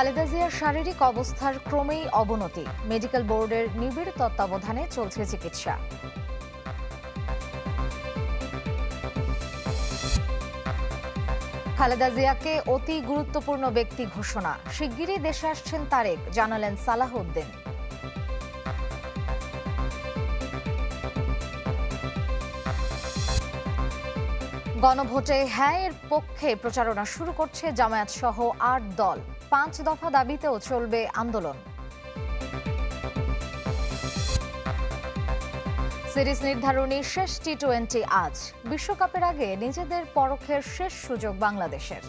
খালেদা জিয়ার শারীরিক অবস্থার ক্রমেই অবনতি। মেডিকেল বোর্ডের নিবিড় তত্ত্বাবধানে চলছে চিকিৎসা। খালেদা জিয়াকে অতি গুরুত্বপূর্ণ ব্যক্তি ঘোষণা। শিগগিরই দেশে আসছেন তারেক, জানালেন সালাহ উদ্দিন গণভোটে হ্যাঁ এর পক্ষে প্রচারণা শুরু করছে জামায়াত সহ আট দল। পাঁচ দফা দাবিতেও চলবে আন্দোলন। সিরিজ নির্ধারণী শেষ টি টোয়েন্টি আজ। বিশ্বকাপের আগে নিজেদের পরখের শেষ সুযোগ বাংলাদেশের।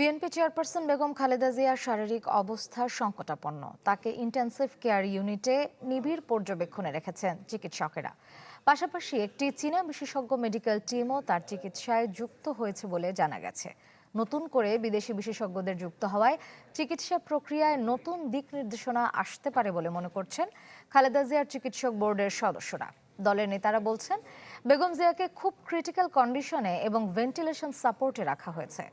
বিএনপি চেয়ারপারসন বেগম খালেদা জিয়ার শারীরিক অবস্থা সংকটাপন্ন। তাকে ইন্টেন্সিভ কেয়ার ইউনিটে নিবিড় পর্যবেক্ষণে রেখেছেন চিকিৎসকেরা। পাশাপাশি একটি চীনা বিশেষজ্ঞ মেডিকেল টিমও তার চিকিৎসায় যুক্ত হয়েছে বলে জানা গেছে। নতুন করে বিদেশি বিশেষজ্ঞদের যুক্ত হওয়ায় চিকিৎসা প্রক্রিয়ায় নতুন দিক নির্দেশনা আসতে পারে বলে মনে করছেন খালেদা জিয়ার চিকিৎসক বোর্ডের সদস্যরা। দলের নেতারা বলছেন, বেগম জিয়াকে খুব ক্রিটিক্যাল কন্ডিশনে এবং ভেন্টিলেশন সাপোর্টে রাখা হয়েছে।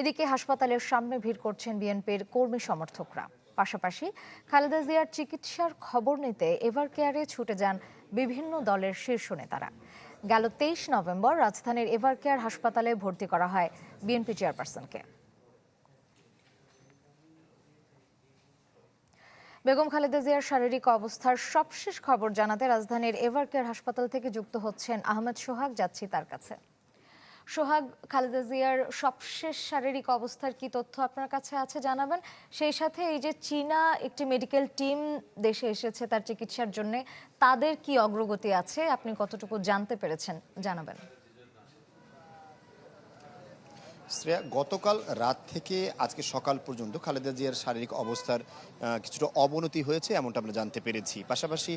এদিকে হাসপাতালের সামনে ভিড় করছেন বিএনপির কর্মী সমর্থকরা। পাশাপাশি খালেদা জিয়ার চিকিৎসার খবর নিতে এভার কেয়ারে ছুটে যান বিভিন্ন দলের শীর্ষ নেতারা। গেল তেইশ নভেম্বর রাজধানীর এভার কেয়ার হাসপাতালে ভর্তি করা হয় বিএনপি চেয়ারপারসনকে। বেগম খালেদা জিয়ার শারীরিক অবস্থার সবশেষ খবর জানাতে রাজধানীর এভার কেয়ার হাসপাতাল থেকে যুক্ত হচ্ছেন আহমেদ সোহাগ, যাচ্ছি তার কাছে। সোহাগ, খালেদা জিয়ার সবশেষ শারীরিক অবস্থার কি তথ্য আপনার কাছে আছে জানাবেন? সেই সাথে এই যে চীনা একটি মেডিকেল টিম দেশে এসেছে তার চিকিৎসার জন্য, তাদের কি অগ্রগতি আছে? আপনি কতটুকু জানতে পেরেছেন জানাবেন। শ্রেয়া, গতকাল রাত থেকে আজকে সকাল পর্যন্ত খালেদা জিয়ার শারীরিক অবস্থার কিছুটা অবনতি হয়েছে এমনটা আমরা জানতে পেরেছি। পাশাপাশি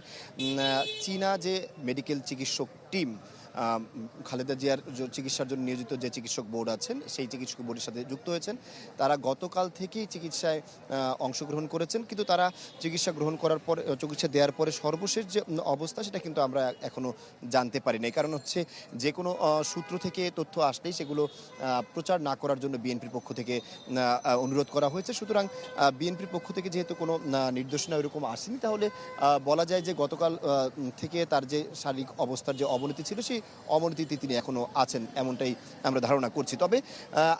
চীনা যে মেডিকেল চিকিৎসক টিম খালেদা জিয়ার চিকিৎসার জন্য নিয়োজিত যে চিকিৎসক বোর্ড আছেন, সেই চিকিৎসক বোর্ডের সাথে যুক্ত হয়েছেন। তারা গতকাল থেকেই চিকিৎসায় অংশগ্রহণ করেছেন। কিন্তু তারা চিকিৎসা গ্রহণ করার পর চিকিৎসা দেওয়ার পরে সর্বশেষ যে অবস্থা, সেটা কিন্তু আমরা এখনও জানতে পারি না কারণ হচ্ছে যে কোনো সূত্র থেকে তথ্য আসলেই সেগুলো প্রচার না করার জন্য বিএনপির পক্ষ থেকে অনুরোধ করা হয়েছে। সুতরাং বিএনপির পক্ষ থেকে যেহেতু কোনো নির্দেশনা এরকম আসেনি, তাহলে বলা যায় যে গতকাল থেকে তার যে শারীরিক অবস্থার যে অবনতি ছিল, সেই অবনতিতে তিনি এখনও আছেন এমনটাই আমরা ধারণা করছি। তবে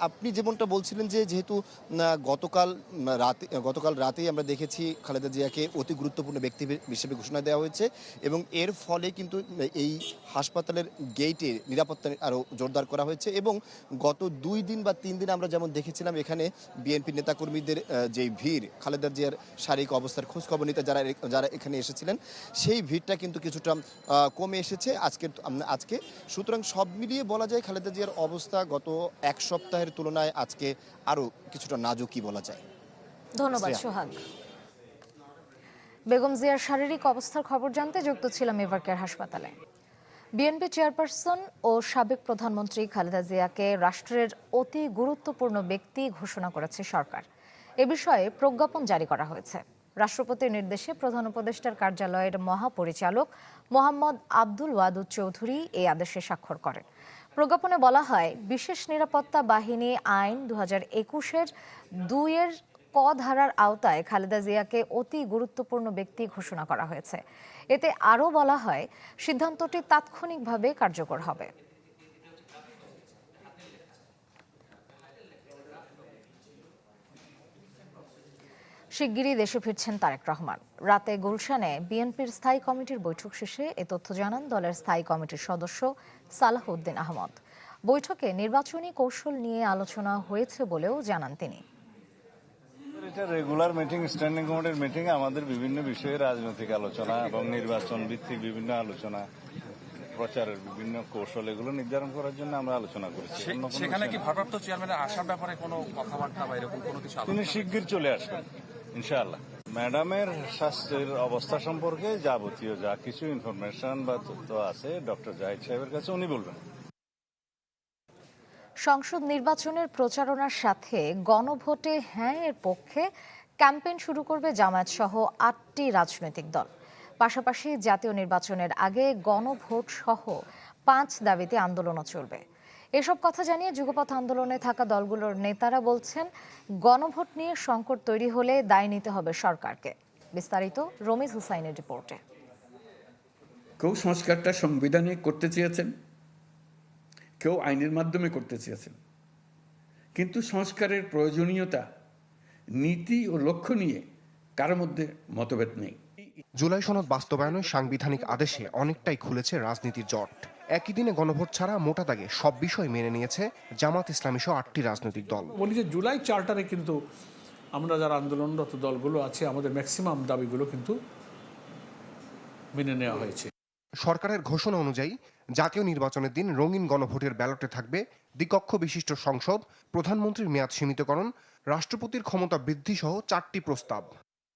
আপনি যেমনটা বলছিলেন যে যেহেতু গতকাল রাতে, গতকাল রাতেই আমরা দেখেছি খালেদা জিয়াকে অতি গুরুত্বপূর্ণ ব্যক্তি হিসেবে ঘোষণা দেওয়া হয়েছে এবং এর ফলে কিন্তু এই হাসপাতালের গেইটে নিরাপত্তা আরও জোরদার করা হয়েছে এবং গত দুই দিন বা তিন দিন আমরা যেমন দেখেছিলাম এখানে বিএনপি নেতাকর্মীদের যে ভিড় খালেদা জিয়ার শারীরিক অবস্থার খোঁজখবর নিতে যারা যারা এখানে এসেছিলেন সেই ভিড়টা কিন্তু কিছুটা কমে এসেছে আজকের আজকে। সুতরাং সব মিলিয়ে বলা যায় খালেদা জিয়ার অবস্থা গত এক সপ্তাহের তুলনায় আজকে আরও কিছুটা নাজুকি বলা যায়। ধন্যবাদ সোহাগ। বেগম জিয়ার শারীরিক অবস্থার খবর জানতে যুক্ত ছিলাম এভার কেয়ার হাসপাতালে। বিএনপি চেয়ারপারসন ও সাবেক প্রধানমন্ত্রী খালেদা জিয়াকে রাষ্ট্রের অতি গুরুত্বপূর্ণ ব্যক্তি ঘোষণা করেছে সরকার। এ বিষয়ে প্রজ্ঞাপন জারি করা হয়েছে। রাষ্ট্রপতির নির্দেশে প্রধান উপদেষ্টার কার্যালয়ের মহাপরিচালক মোহাম্মদ আব্দুল ওয়াদুদ চৌধুরী এই আদেশে স্বাক্ষর করেন। প্রজ্ঞাপনে বলা হয়, বিশেষ নিরাপত্তা বাহিনী আইন দু হাজার একুশের দুইয়ের ক ধারার আওতায় খালেদা জিয়াকে অতি গুরুত্বপূর্ণ ব্যক্তি ঘোষণা করা হয়েছে। এতে আরও বলা হয়, সিদ্ধান্তটি তাৎক্ষণিকভাবে কার্যকর হবে। শিগগিরই দেশে ফিরছেন তারেক রহমান। রাতে গুলশানে বিএনপির স্থায়ী কমিটির বৈঠক শেষে এ তথ্য জানান দলের স্থায়ী কমিটির সদস্য সালাহ উদ্দিন আহমদ। বৈঠকে নির্বাচনী কৌশল নিয়ে আলোচনা হয়েছে বলেও জানান তিনি। এটা রেগুলার মিটিং স্ট্যান্ডিং কমিটির মিটিং আমাদের বিভিন্ন বিষয়ে রাজনৈতিক আলোচনা এবং নির্বাচন ভিত্তিক বিভিন্ন আলোচনা প্রচারের বিভিন্ন কৌশল এগুলো নির্ধারণ করার জন্য আমরা আলোচনা করেছি। সেখানে কি ভারপ্রাপ্ত চেয়ারম্যানের আসার ব্যাপারে কোনো কথাবার্তা বা এরকম কোনো কিছু তিনি শিগগির চলে আসবেন ইনশাআল্লাহ। ম্যাডামের স্বাস্থ্যের অবস্থা সম্পর্কে যাবতীয় যা কিছু ইনফরমেশন বা তথ্য আছে ডক্টর জাহিদ সাহেবের কাছে উনি বলবেন। সংসদ নির্বাচনের প্রচারণার সাথে গণভোটে হ্যাঁ এর পক্ষে ক্যাম্পেইন শুরু করবে জামায়াত সহ আটটি রাজনৈতিক দল। পাশাপাশি জাতীয় নির্বাচনের আগে গণভোট সহ পাঁচ দাবিতে আন্দোলনও চলবে। এসব কথা জানিয়ে যুগপথ আন্দোলনে থাকা দলগুলোর নেতারা বলছেন, গণভোট নিয়ে সংকট তৈরি হলে দায় নিতে হবে সরকারকে। বিস্তারিত রমিজ হুসাইনের রিপোর্টে। কেউ সংস্কারটা সংবিধানে করতে চেয়েছেন। কেউ আইনের মাধ্যমে করতে চেয়েছেন কিন্তু সংস্কারের প্রয়োজনীয়তা নীতি ও লক্ষ্য নিয়ে কারও মধ্যে মতভেদ নেই। জুলাই সনদ বাস্তবায়নের সাংবিধানিক আদেশে অনেকটাই খুলেছে রাজনীতির জট। একই দিনে গণভোট ছাড়া মোটা দাগে সব বিষয় মেনে নিয়েছে জামাত ইসলামী সহ আটটি রাজনৈতিক দল। বলি যে জুলাই চার্টারে কিন্তু আমরা যারা আন্দোলনরত দলগুলো আছে আমাদের ম্যাক্সিমাম দাবিগুলো কিন্তু মেনে নেওয়া হয়েছে। সরকারের ঘোষণা অনুযায়ী জাতীয় নির্বাচনের দিন রঙিন গণভোটের ব্যালটে থাকবে দ্বিকক্ষ বিশিষ্ট সংসদ, প্রধানমন্ত্রীর মেয়াদ সীমিতকরণ, রাষ্ট্রপতির ক্ষমতা বৃদ্ধি সহ চারটি প্রস্তাব।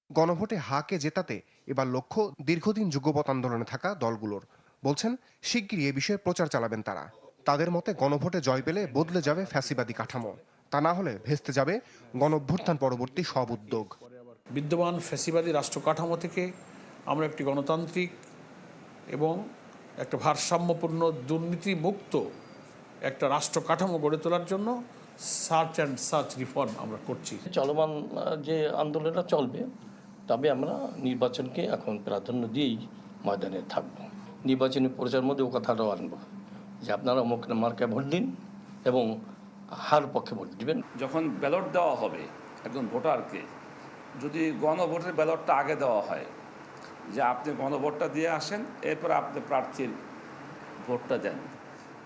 গণভোটে হাকে জেতাতে এবার লক্ষ্য দীর্ঘদিন যুগপৎ আন্দোলনে থাকা দলগুলোর। বলছেন, শিগগিরই এ বিষয়ে প্রচার চালাবেন তারা। তাদের মতে গণভোটে জয় পেলে বদলে যাবে ফ্যাসিবাদী কাঠামো। তা না হলে ভেস্তে যাবে গণঅভ্যুত্থান পরবর্তী সব উদ্যোগ। বিদ্যমান ফ্যাসিবাদী রাষ্ট্র কাঠামো থেকে আমরা একটি গণতান্ত্রিক এবং একটা ভারসাম্যপূর্ণ দুর্নীতি মুক্ত একটা রাষ্ট্র কাঠামো গড়ে তোলার জন্য সার্চ অ্যান্ড সার্চ রিফর্ম আমরা করছি। চলমান যে আন্দোলনটা চলবে তবে আমরা নির্বাচনকে এখন প্রাধান্য দিয়েই ময়দানে থাকব। নির্বাচনী প্রচার মধ্যে ও কথাটাও আনব যে আপনারা অমুক মার্কায় ভোট দিন এবং হার পক্ষে ভোট দিবেন। যখন ব্যালট দেওয়া হবে একজন ভোটারকে যদি গণভোটের ব্যালটটা আগে দেওয়া হয় যে আপনি গণভোটটা দিয়ে আসেন এরপর আপনি প্রার্থীর ভোটটা দেন।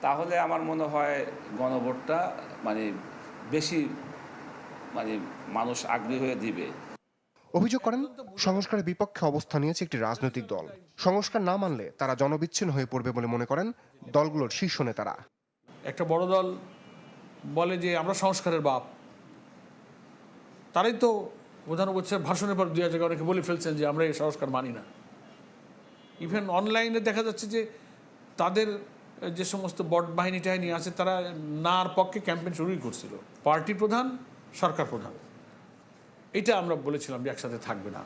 তাহলে আমার মনে হয় গণভোটটা মানে বেশি মানে মানুষ আগ্রহী হয়ে দিবে। অভিযোগ করেন সংস্কারের বিপক্ষে অবস্থান নিয়েছে একটি রাজনৈতিক দল। সংস্কার না মানলে তারা জনবিচ্ছিন্ন হয়ে পড়বে বলে মনে করেন দলগুলোর শীর্ষ নেতারা। একটা বড় দল বলে যে আমরা সংস্কারের বাপ। তারাই তো প্রধান উপদেষ্টার ভাষণের পর দুই হাজার অনেকে বলে ফেলছেন যে আমরা এই সংস্কার মানি না। ইভেন অনলাইনে দেখা যাচ্ছে যে তাদের যে সমস্ত বট বাহিনী টাহিনী আছে, তারা নার পক্ষে ক্যাম্পেন শুরুই করছিল। পার্টি প্রধান, সরকার প্রধান। এটা আমরা বলেছিলাম যে একসাথে থাকবে না।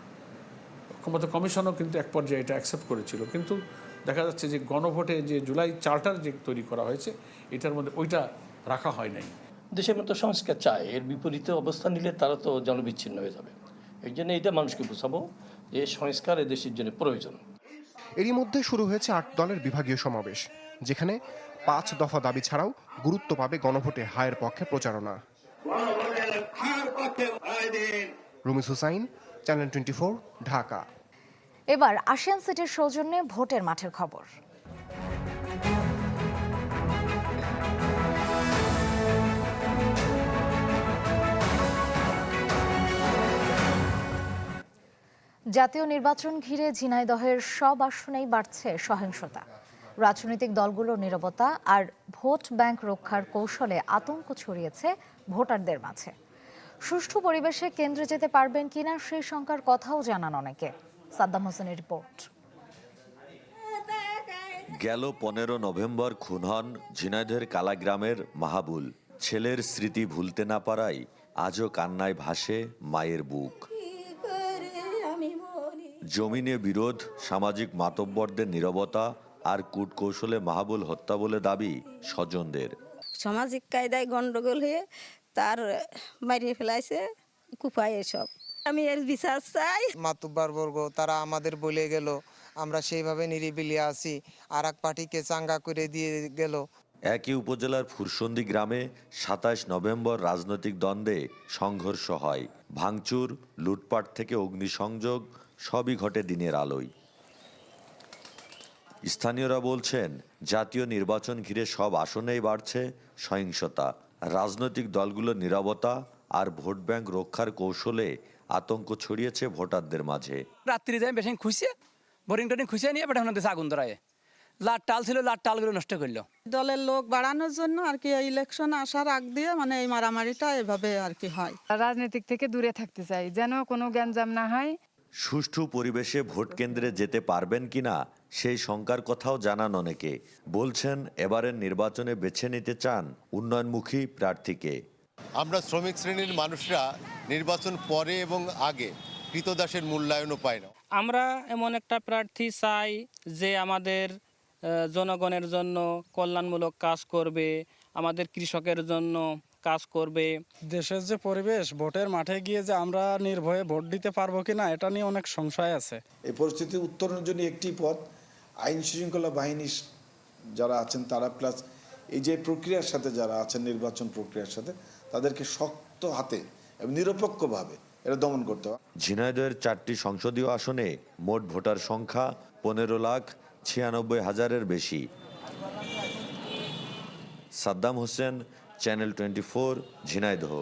ক্ষমতা কমিশনও কিন্তু এক পর্যায়ে এটা অ্যাকসেপ্ট করেছিল। কিন্তু দেখা যাচ্ছে যে গণভোটে যে জুলাই চার্টার যে তৈরি করা হয়েছে, এটার মধ্যে ওইটা রাখা হয় নাই। দেশের মতো সংস্কার চায় এর বিপরীতে অবস্থান নিলে তারা তো জনবিচ্ছিন্ন হয়ে যাবে। এই জন্য এটা মানুষকে বোঝাবো যে সংস্কার এ দেশের জন্য প্রয়োজন। এরই মধ্যে শুরু হয়েছে আট দলের বিভাগীয় সমাবেশ যেখানে পাঁচ দফা দাবি ছাড়াও গুরুত্ব পাবে গণভোটে হায়ের পক্ষে প্রচারণা। Rumis Hussain channel twenty Dhaka. এবার আশিয়ান সিটির সৌজন্যে ভোটের মাঠের খবর। জাতীয় নির্বাচন ঘিরে ঝিনাইদহের সব আসনেই বাড়ছে সহিংসতা। রাজনৈতিক দলগুলোর নীরবতা আর ভোট ব্যাংক রক্ষার কৌশলে আতঙ্ক ছড়িয়েছে ভোটারদের মাঝে। সুষ্ঠু পরিবেশে কেন্দ্রে যেতে পারবেন কিনা সেই শঙ্কার কথাও জানান অনেকে। সাদ্দাম হোসেনের রিপোর্ট। গেল পনেরো নভেম্বর খুন হন ঝিনাইদহের কালাগ্রামের মাহাবুল। ছেলের স্মৃতি ভুলতে না পারায় আজও কান্নায় ভাসে মায়ের বুক। জমিনে বিরোধ সামাজিক মাতব্বরদের নীরবতা আর কূটকৌশলে মাহাবুল হত্যা বলে দাবি স্বজনদের। সামাজিক কায়দায় গন্ডগোল হয়ে তার মারিয়ে ফেলাইছে কুপায় এসব। আমি এর বিচার চাই। মাতুব্বার বর্গ তারা আমাদের বলে গেল আমরা সেইভাবে নিরিবিলি আছি আর এক পার্টিকে চাঙ্গা করে দিয়ে গেল। একই উপজেলার ফুরসন্দি গ্রামে সাতাশ নভেম্বর রাজনৈতিক দ্বন্দ্বে সংঘর্ষ হয়। ভাঙচুর লুটপাট থেকে অগ্নিসংযোগ সবই ঘটে দিনের আলোয়। স্থানীয়রা বলছেন জাতীয় নির্বাচন ঘিরে সব আসনেই বাড়ছে সহিংসতা রাজনৈতিক দলগুলোর নিরাপত্তা আর ভোট ব্যাংক রক্ষার কৌশলে আতঙ্ক ছড়িয়েছে ভোটারদের মাঝে। রাত্রি যাই বেশি খুঁজছে বোরিং টোরিং খুঁজে নিয়ে বেটা দেশে আগুন ধরায়। লাট টাল ছিল লাট টালগুলো নষ্ট করল। দলের লোক বাড়ানোর জন্য আর কি ইলেকশন আসার আগ দিয়ে মানে এই মারামারিটা এভাবে আর কি হয়। রাজনীতিক থেকে দূরে থাকতে চাই যেন কোনো গ্যাঞ্জাম না হয়। সুষ্ঠু পরিবেশে ভোট কেন্দ্রে যেতে পারবেন কিনা সেই শঙ্কার কথাও জানান অনেকে। বলছেন এবারের নির্বাচনে বেছে নিতে চান উন্নয়নমুখী প্রার্থীকে। আমরা শ্রমিক শ্রেণির মানুষরা নির্বাচন পরে এবং আগে কৃতদাসের মূল্যায়নও পায় না। আমরা এমন একটা প্রার্থী চাই যে আমাদের জনগণের জন্য কল্যাণমূলক কাজ করবে আমাদের কৃষকের জন্য কাজ করবে? দেশের যে পরিবেশ ভোটের মাঠে গিয়ে যে আমরা নির্ভয়ে ভোট দিতে পারব কিনা এটা নিয়ে অনেক সংশয় আছে। এই পরিস্থিতি উত্তরণের জন্য একটি পথ আইন শৃঙ্খলা বাহিনী যারা আছেন তারা প্লাস এই যে প্রক্রিয়ার সাথে যারা আছেন নির্বাচন প্রক্রিয়ার সাথে তাদেরকে শক্ত হাতে এবং নিরপেক্ষভাবে এটা দমন করতে হবে। ঝিনাইদহের চারটি সংসদীয় আসনে মোট ভোটার সংখ্যা পনেরো লাখ ছিয়ানব্বই হাজারের বেশি। Saddam Hossain channel twenty four Jhenaidah